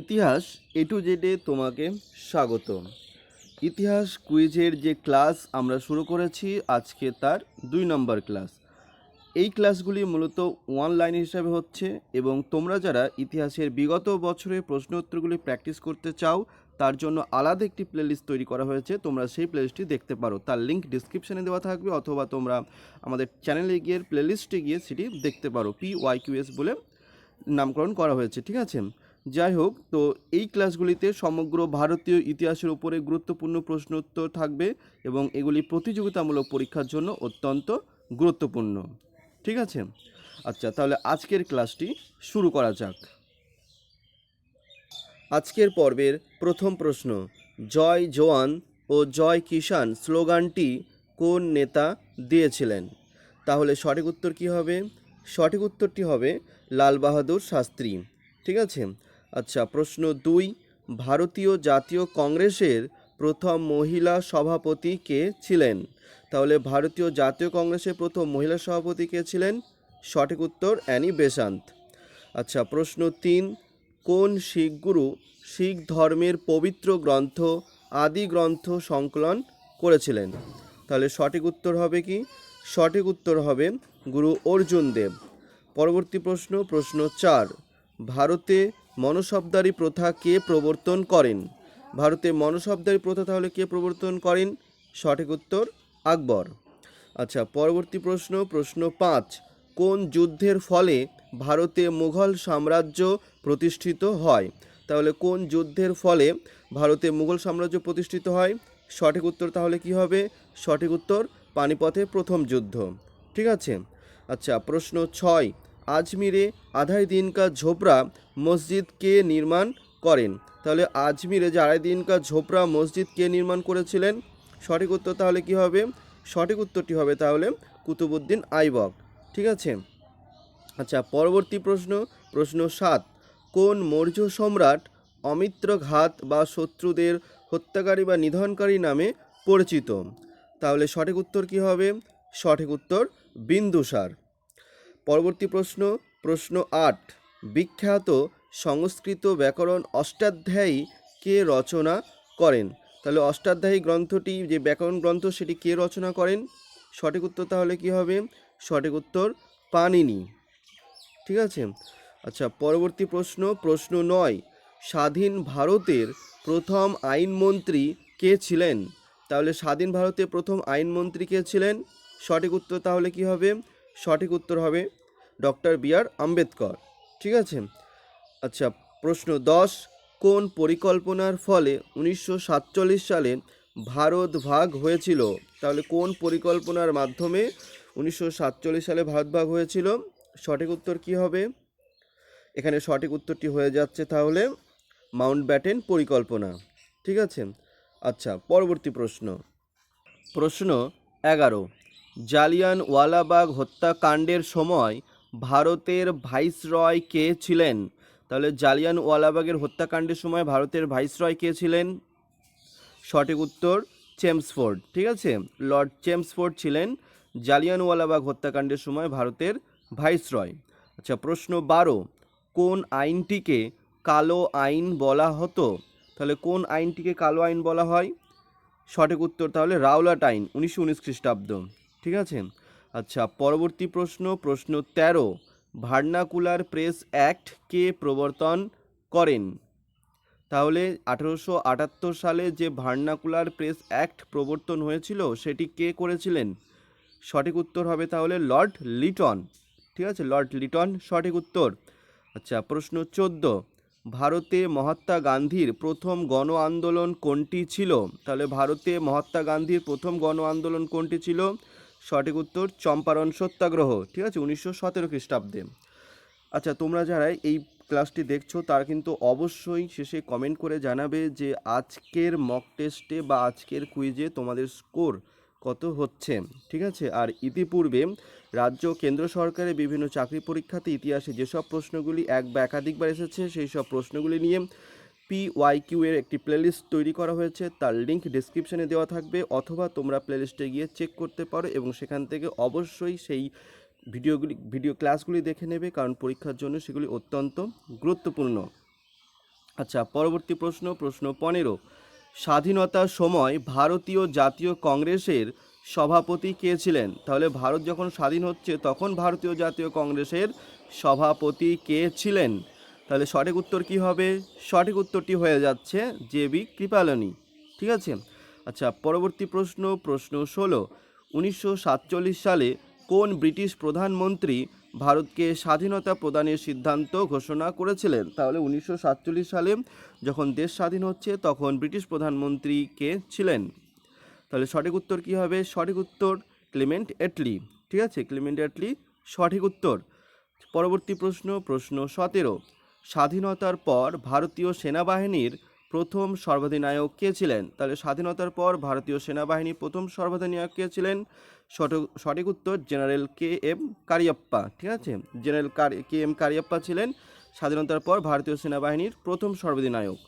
ইতিহাস এ টু জেডে তোমাকে স্বাগত ইতিহাস কুইজের যে ক্লাস আমরা শুরু করেছি, আজকে তার দুই নম্বর ক্লাস এই ক্লাসগুলি মূলত ওয়ান লাইন হিসাবে হচ্ছে এবং তোমরা যারা ইতিহাসের বিগত বছরের প্রশ্ন উত্তরগুলি প্র্যাকটিস করতে চাও, তার জন্য আলাদা একটি প্লেলিস্ট তৈরি করা হয়েছে, তোমরা সেই প্লেলিস্টটি দেখতে পারো। তার লিঙ্ক ডিসক্রিপশনে দেওয়া থাকবে অথবা তোমরা আমাদের চ্যানেলে গিয়ে প্লেলিস্টে গিয়ে সেটি দেখতে পারো। পি ওয়াই কিউএস বলে নামকরণ করা হয়েছে, ঠিক আছে? যাই হোক তো এই ক্লাসগুলিতে সমগ্র ভারতীয় ইতিহাসের উপরে গুরুত্বপূর্ণ প্রশ্ন উত্তর থাকবে এবং এগুলি প্রতিযোগিতামূলক পরীক্ষার জন্য অত্যন্ত গুরুত্বপূর্ণ। ঠিক আছে? আচ্ছা তাহলে আজকের ক্লাসটি শুরু করা যাক। আজকের পর্বের প্রথম প্রশ্ন, জয় জওয়ান ও জয় কিষান স্লোগানটি কোন নেতা দিয়েছিলেন? তাহলে সঠিক উত্তর কী হবে? সঠিক উত্তরটি হবে লাল বাহাদুর শাস্ত্রী। ঠিক আছে? আচ্ছা প্রশ্ন দুই। ভারতীয় জাতীয় কংগ্রেসের প্রথম মহিলা সভাপতি কে ছিলেন? তাহলে ভারতীয় জাতীয় কংগ্রেসের প্রথম মহিলা সভাপতি কে ছিলেন? সঠিক উত্তর অ্যানি বেসান্ত। আচ্ছা প্রশ্ন তিন। কোন শিখ গুরু শিখ ধর্মের পবিত্র গ্রন্থ, আদি গ্রন্থ সংকলন করেছিলেন? তাহলে সঠিক উত্তর হবে কি? সঠিক উত্তর হবে গুরু অর্জুন দেব। পরবর্তী প্রশ্ন প্রশ্ন চার। ভারতে মনসবদারি প্রথা কে প্রবর্তন করেন? ভারতে মনসবদারি প্রথা তাহলে কে প্রবর্তন করেন? সঠিক উত্তর, আকবর। আচ্ছা পরবর্তী প্রশ্ন প্রশ্ন পাঁচ। কোন যুদ্ধের ফলে ভারতে মুঘল সাম্রাজ্য প্রতিষ্ঠিত হয়? তাহলে কোন যুদ্ধের ফলে ভারতে মুঘল সাম্রাজ্য প্রতিষ্ঠিত হয়? সঠিক উত্তর তাহলে কি হবে? সঠিক উত্তর, পানিপথে প্রথম যুদ্ধ। ঠিক আছে? আচ্ছা প্রশ্ন ছয়। আজমিরে আধাই দিন কা ঝোপড়া মসজিদ কে নির্মাণ করেন। তাহলে আজমিরে যে আড়াই দিন কা ঝোপড়া মসজিদ কে নির্মাণ করেছিলেন, সঠিক উত্তর তাহলে কি হবে? সঠিক উত্তরটি হবে তাহলে কুতুবুদ্দিন আইবক। ঠিক আছে? আচ্ছা পরবর্তী প্রশ্ন প্রশ্ন সাত। কোন মৌর্য সম্রাট অমিত্রঘাত বা শত্রুদের হত্যাকারী বা নিধনকারী নামে পরিচিত? তাহলে সঠিক উত্তর কি হবে? সঠিক উত্তর বিন্দুসার। পরবর্তী প্রশ্ন প্রশ্ন আট, বিখ্যাত সংস্কৃত ব্যাকরণ অষ্টাধ্যায়ী কে রচনা করেন? তাহলে অষ্টাধ্যায়ী গ্রন্থটি, যে ব্যাকরণ গ্রন্থ, সেটি কে রচনা করেন? সঠিক উত্তর তাহলে কি হবে? সঠিক উত্তর পানিনি। ঠিক আছে? আচ্ছা পরবর্তী প্রশ্ন প্রশ্ন নয়, স্বাধীন ভারতের প্রথম আইনমন্ত্রী কে ছিলেন? তাহলে স্বাধীন ভারতের প্রথম আইনমন্ত্রী কে ছিলেন? সঠিক উত্তর তাহলে কি হবে? সঠিক উত্তর হবে ডক্টর বি আর আম্বেদকর। ঠিক আছে? আচ্ছা প্রশ্ন দশ, কোন পরিকল্পনার ফলে উনিশশো সাতচল্লিশ সালে ভারত ভাগ হয়েছিল? তাহলে কোন পরিকল্পনার মাধ্যমে উনিশশো সাতচল্লিশ সালে ভারত ভাগ হয়েছিল? সঠিক উত্তর কি হবে? এখানে সঠিক উত্তরটি হয়ে যাচ্ছে তাহলে মাউন্ট ব্যাটেন পরিকল্পনা। ঠিক আছে? আচ্ছা পরবর্তী প্রশ্ন। প্রশ্ন এগারো জালিয়ান ওয়ালাবাগ হত্যাকাণ্ডের সময় ভারতের ভাইসরয় কে ছিলেন? তাহলে জালিয়ান ওয়ালাবাগের হত্যাকাণ্ডের সময় ভারতের ভাইসরয় কে ছিলেন? সঠিক উত্তর চেমসফোর্ড ঠিক আছে? লর্ড চেমসফোর্ড ছিলেন জালিয়ানওয়ালাবাগ হত্যাকাণ্ডের সময় ভারতের ভাইসরয়। আচ্ছা প্রশ্ন বারো। কোন আইনটিকে কালো আইন বলা হতো? তাহলে কোন আইনটিকে কালো আইন বলা হয়? সঠিক উত্তর তাহলে রাওলাট আইন, উনিশশো উনিশ খ্রিস্টাব্দ। ঠিক আছে? আচ্ছা পরবর্তী প্রশ্ন প্রশ্ন তেরো। ভার্নাকুলার প্রেস অ্যাক্ট কে প্রবর্তন করেন? তাহলে আঠেরোশো আটাত্তর সালে যে ভার্নাকুলার প্রেস অ্যাক্ট প্রবর্তন হয়েছিল, সেটি কে করেছিলেন? সঠিক উত্তর হবে তাহলে লর্ড লিটন। ঠিক আছে? লর্ড লিটন, সঠিক উত্তর। আচ্ছা প্রশ্ন চোদ্দ। ভারতে মহাত্মা গান্ধীর প্রথম গণ আন্দোলন কোনটি ছিল? তাহলে ভারতে মহাত্মা গান্ধীর প্রথম গণ আন্দোলন কোনটি ছিল? সঠিক উত্তর চম্পারণ সত্যাগ্রহ, ঠিক আছে? উনিশশো সতেরো খ্রিস্টাব্দে। আচ্ছা তোমরা যারা এই ক্লাসটি দেখছ, তারা কিন্তু অবশ্যই শেষে কমেন্ট করে জানাবে যে আজকের মক টেস্টে বা আজকের কুইজে তোমাদের স্কোর কত হচ্ছে, ঠিক আছে? আর ইতিপূর্বে রাজ্য, কেন্দ্র সরকারের বিভিন্ন চাকরি পরীক্ষাতে ইতিহাসে যেসব প্রশ্নগুলি এক বা একাধিকবার এসেছে, সেই সব প্রশ্নগুলি নিয়ে পি ওয়াই কিউ এর একটি প্লেলিস্ট তৈরি করা হয়েছে। তার লিঙ্ক ডিসক্রিপশনে দেওয়া থাকবে অথবা তোমরা প্লেলিস্টে গিয়ে চেক করতে পারো এবং সেখান থেকে অবশ্যই সেই ভিডিওগুলি ভিডিও ক্লাসগুলি দেখে নেবে কারণ পরীক্ষার জন্য সেগুলি অত্যন্ত গুরুত্বপূর্ণ। আচ্ছা পরবর্তী প্রশ্ন প্রশ্ন পনেরো। স্বাধীনতার সময় ভারতীয় জাতীয় কংগ্রেসের সভাপতি কে ছিলেন? তাহলে ভারত যখন স্বাধীন হচ্ছে, তখন ভারতীয় জাতীয় কংগ্রেসের সভাপতি কে ছিলেন? তাহলে সঠিক উত্তর কি হবে? সঠিক উত্তরটি হয়ে যাচ্ছে জেবি কৃপালনী। ঠিক আছে? আচ্ছা পরবর্তী প্রশ্ন প্রশ্ন ষোলো। উনিশশো সালে কোন ব্রিটিশ প্রধানমন্ত্রী ভারতকে স্বাধীনতা প্রদানের সিদ্ধান্ত ঘোষণা করেছিলেন? তাহলে উনিশশো সাতচল্লিশ সালে যখন দেশ স্বাধীন হচ্ছে, তখন ব্রিটিশ প্রধানমন্ত্রী কে ছিলেন? তাহলে সঠিক উত্তর কি হবে? সঠিক উত্তর ক্লিমেন্ট এটলি। ঠিক আছে? ক্লিমেন্ট এটলি সঠিক উত্তর। পরবর্তী প্রশ্ন প্রশ্ন সতেরো। স্বাধীনতার পর ভারতীয় সেনাবাহিনীর প্রথম সর্বাধিনায়ক কে ছিলেন? তাহলে স্বাধীনতার পর ভারতীয় সেনাবাহিনীর প্রথম সর্বাধিনায়ক কে ছিলেন? সঠিক সঠিক উত্তর জেনারেল কে এম কারিয়াপ্পা, ঠিক আছে? জেনারেল কে এম কারিয়াপ্পা ছিলেন। স্বাধীনতার পর ভারতীয় সেনাবাহিনীর প্রথম সর্বাধিনায়ক।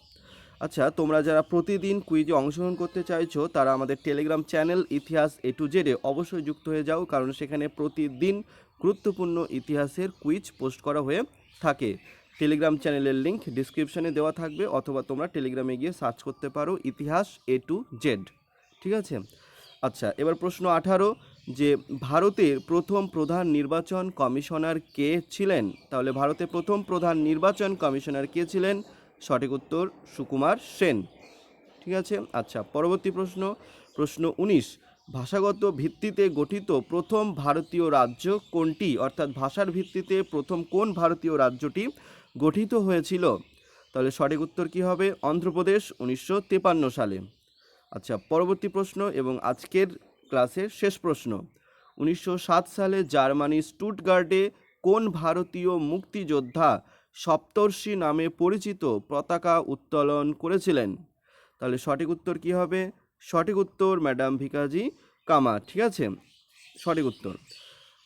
আচ্ছা তোমরা যারা প্রতিদিন কুইজে অংশগ্রহণ করতে চাইছো, তারা আমাদের টেলিগ্রাম চ্যানেল ইতিহাস এ টু জেডে অবশ্যই যুক্ত হয়ে যাও, কারণ সেখানে প্রতিদিন গুরুত্বপূর্ণ ইতিহাসের কুইজ পোস্ট করা হয়ে থাকে। টেলিগ্রাম চ্যানেলের লিংক ডিসক্রিপশনে দেওয়া থাকবে, অথবা তোমরা টেলিগ্রামে গিয়ে সার্চ করতে পারো, ইতিহাস এ টু জেড ঠিক আছে? আচ্ছা এবার প্রশ্ন আঠারো, যে ভারতের প্রথম প্রধান নির্বাচন কমিশনার কে ছিলেন? তাহলে ভারতের প্রথম প্রধান নির্বাচন কমিশনার কে ছিলেন? সঠিক উত্তর, সুকুমার সেন, ঠিক আছে? আচ্ছা পরবর্তী প্রশ্ন প্রশ্ন উনিশ, ভাষাগত ভিত্তিতে গঠিত প্রথম ভারতীয় রাজ্য কোনটি? অর্থাৎ ভাষার ভিত্তিতে প্রথম কোন ভারতীয় রাজ্যটি গঠিত হয়েছিল। তাহলে সঠিক উত্তর কি হবে? অন্ধ্রপ্রদেশ উনিশশো সালে। আচ্ছা পরবর্তী প্রশ্ন এবং আজকের ক্লাসের শেষ প্রশ্ন। উনিশশো সাত সালে জার্মানি স্টুটগার্ডে কোন ভারতীয় মুক্তিযোদ্ধা সপ্তর্ষি নামে পরিচিত পতাকা উত্তোলন করেছিলেন? তাহলে সঠিক উত্তর কি হবে? সঠিক উত্তর ম্যাডাম ভিকাজি কামা, ঠিক আছে? সঠিক উত্তর।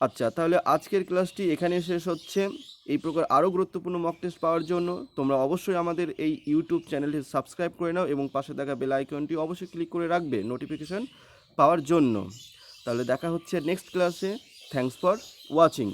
আচ্ছা তাহলে আজকের ক্লাসটি এখানে শেষ হচ্ছে। এই প্রকার আরও গুরুত্বপূর্ণ মক টেস্ট পাওয়ার জন্য তোমরা অবশ্যই আমাদের এই ইউটিউব চ্যানেলটি সাবস্ক্রাইব করে নাও এবং পাশে থাকা বেল আইকনটি অবশ্যই ক্লিক করে রাখবে নোটিফিকেশান পাওয়ার জন্য। তাহলে দেখা হচ্ছে নেক্সট ক্লাসে থ্যাংকস ফর ওয়াচিং